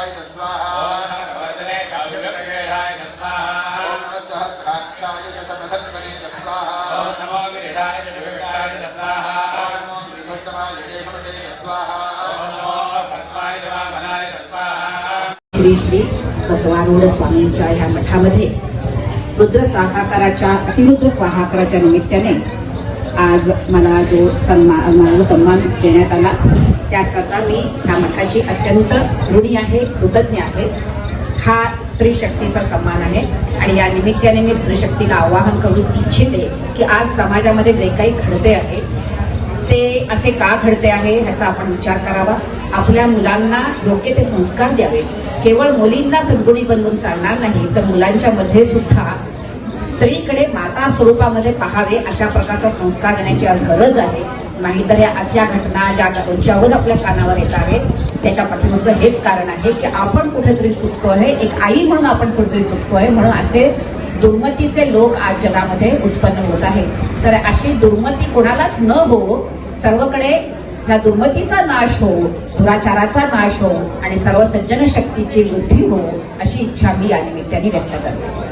शीघ्रन्धाय च स्वाहा। ॐ नमः वर्धने च अभिगमनाय च स्वाहा। ॐ नमः सहस्राक्षाय च शतधन्वने च स्वाहा। ॐ नमो गिरिराय च विविक्ताय च स्वाहा ॐ नमो विभूतमाय केशवते च स्वाहा ॐ नमो भस्माय च वामनाय च स्वाहा श्री श्री बसवारूढ स्वामींच्या ह्या मठामध्ये रुद्र स्वाहाकाराच्या अतिरुद्र स्वाहाकाराच्या निमित्ताने आज मला जो सन्मान मला जो सन्मान देण्यात आला त्याचकरता मी ह्या मठाची अत्यंत ऋणी आहे कृतज्ञ आहे. हा स्त्री शक्तीचा सन्मान आहे आणि या निमित्ताने मी स्त्री शक्तीला आवाहन करू इच्छिते की आज समाजामध्ये जे काही घडते आहे ते असे का घडते आहे ह्याचा आपण विचार करावा. आपल्या मुलांना योग्य ते संस्कार द्यावे केवळ मुलींना सद्गुणी बनवून चालणार नाही तर मुलांच्या मध्ये सुद्धा स्त्रीकडे माता स्वरूपामध्ये पाहावे अशा प्रकारचा संस्कार देण्याची आज गरज आहे. नाहीतर या अशा घटना ज्या रोजच्यारोज आपल्या कानावर येत आहेत त्याच्या पाठीमागचं हेच कारण आहे की आपण कुठेतरी चुकतोय एक आई म्हणून आपण कुठेतरी चुकतोय म्हणून असे दुर्मतीचे लोक आज जगामध्ये उत्पन्न होत आहेत. तर अशी दुर्मती कोणालाच न हो सर्वकडे ह्या दुर्मतीचा नाश हो दुराचाराचा नाश हो आणि सर्व सज्जन शक्तीची वृद्धी हो अशी इच्छा मी या निमित्ताने व्यक्त करते.